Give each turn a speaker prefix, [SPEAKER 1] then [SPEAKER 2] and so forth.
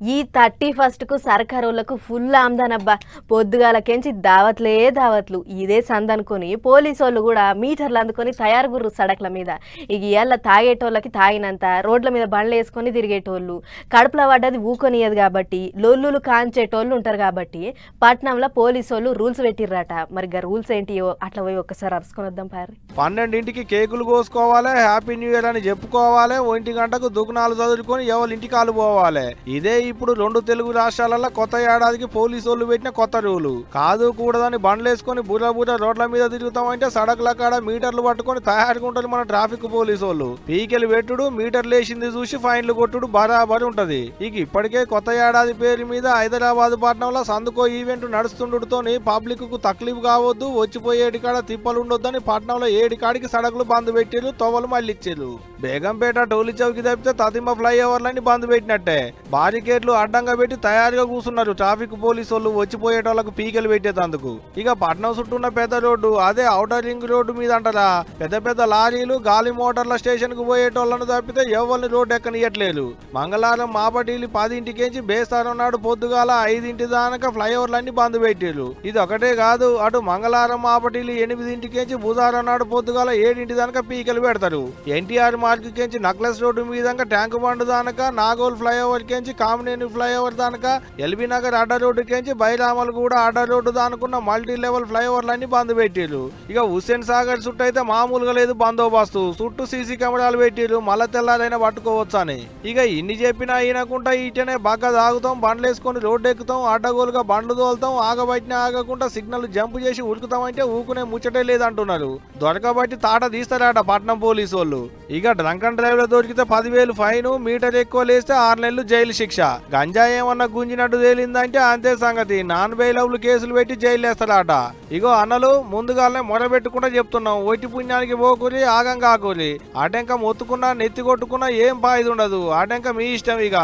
[SPEAKER 1] ఈ thirty ఫస్ట్కు సర్కారోళ్ళకు full ఆమ్దానబ్బా. పొద్దుగాలకెంచి దావత్లే దావత్లు. ఇదే సందనుకొని police వాళ్ళు కూడా మీటర్లు అందుకొని తయారు గుర్రు సడక్ల మీద. ఇక ఇవాళ తాగేటోళ్ళకి తాగినంత రోడ్ల మీద బండ్లు వేసుకొని తిరిగేటోళ్ళు. కడుపులో పడ్డది ఊకొనియదు కాబట్టి లొల్లులు కాంచేటోళ్ళు ఉంటారు కాబట్టి పట్నంలో పోలీసు వాళ్ళు రూల్స్ పెట్టిర్రట. మరి రూల్స్ ఏంటియో అట్లా పోయి ఒక్కసారి అరుచుకొని వద్దాం పారి.
[SPEAKER 2] పన్నెండింటికి కేకులు కోసుకోవాలి హ్యాపీ న్యూ ఇయర్ అని చెప్పుకోవాలి ఒంటి గంటకు దుకాణాలు చదువుకొని ఎవరి ఇంటికి కాలు పోవాలి. ఇదే ఇప్పుడు రెండు తెలుగు రాష్ట్రాలలో కొత్త ఏడాదికి పోలీసు వాళ్ళు పెట్టిన కొత్త రూలు. కాదు కూడదని బండ్లేసుకొని బుర్ర బుర్ర రోడ్ల మీద తిరుగుతామంటే సడకుల కాడ మీటర్లు పట్టుకొని తయారుకుంటారు మన ట్రాఫిక్ పోలీసు వాళ్ళు. పీకెలు పెట్టుడు మీటర్లు వేసింది చూసి ఫైన్లు కొట్టుడు బరాబరి ఉంటది. ఇక ఇప్పటికే కొత్త ఏడాది పేరు మీద హైదరాబాద్ పట్టణంలో సందుకో ఈవెంట్ నడుస్తుండటతోని పబ్లిక్కు తక్లీఫ్ కావద్దు వచ్చిపోయేటికాడ తిప్పలు ఉండొద్దని పట్టణంలో ఏడికాడికి సడకులు బంద్ పెట్టిరు తోవలు మళ్ళిచ్చారు బేగంపేట టోలీ చౌకి తప్పితే తదిమ ఫ్లైఓవర్లని బంద్ పెట్టినట్టే. బారికేడ్లు అడ్డంగా పెట్టి తయారుగా కూర్చున్నారు. ట్రాఫిక్ పోలీసు వాళ్ళు వచ్చిపోయేటోళ్ళకు పీకలు పెట్టేటందుకు. ఇక పట్నం చుట్టూ ఉన్న పెద్ద రోడ్డు అదే ఔటర్ రింగ్ రోడ్డు మీద అంటారా పెద్ద పెద్ద లారీలు గాలి మోటార్ల స్టేషన్కు పోయేటోళ్ళను తప్పితే ఎవరిని రోడ్డు ఎక్కనియట్లేదు మంగళవారం మాపటిలి పదింటికేంచి బేస్తారం నాడు పొద్దుగాల ఐదింటి దానక ఫ్లైఓవర్లన్నీ బంద్ పెట్టారు ఇది ఒకటే కాదు అటు మంగళవారం మాపటిలు ఎనిమిదింటికేంచి బుధవారం నాడు పొద్దుగాల ఏడింటి దానక పీకలు పెడతారు. ఎన్టీఆర్ మార్గ్ నక్లెస్ రోడ్డు మీద ట్యాంక్ బండ్ దానక నాగోల్ ఫ్లైఓవర్ కేంచి కామినేని ఫ్లైఓవర్ దానక ఎల్బీ నగర్ అడ్డ రోడ్డు కేంచి బైరామల్ కూడా అడ్డ రోడ్డు దానుకున్న మల్టీ లెవెల్ ఫ్లైఓవర్లన్నీ బంద్ పెట్టిరు ఇక హుస్సేన్ సాగర్ చుట్టూ అయితే మామూలుగా లేదు బందోబస్తు. చుట్టూ సీసీ కెమెరాలు పెట్టిరు మళ్ళా తెల్లారైనా పట్టుకోవచ్చు అని ఇక ఇన్ని చెప్పినా అయినకుండా ఇటనే బాగా తాగుతాం బండ్లు వేసుకొని రోడ్డు ఎక్కుతాం అడ్డగోలుగా బండ్లు తోలుతాం ఆగబట్టిన ఆగకుండా సిగ్నల్ జంప్ చేసి ఉరుకుతామంటే ఊకునే ముచ్చటే లేదంటున్నారు. దొరకబట్టి తాట తీస్తారట పట్నం పోలీసు వాళ్ళు ఇక డ్రంక్ అండ్ డ్రైవ్లో దొరికితే పదివేలు ఫైన్ మీటర్ ఎక్కువ లేస్తే ఆరు నెలలు జైలు శిక్ష. గంజా ఏమన్నా గుంజినట్టు తేలిందంటే అంతే సంగతి. నాన్ బెయిలబుల్ కేసులు పెట్టి జైలు వేస్తాడట ఇగో అన్నలు ముందుగానే మొరబెట్టుకుంటా చెప్తున్నాం. ఒటి పుణ్యానికి పోకూలి ఆగం కాకూలి ఆటంక మొత్తుకున్నా నెత్తి కొట్టుకున్నా ఏం పాయిదు ఉండదు ఆటంక మీ ఇష్టం ఇక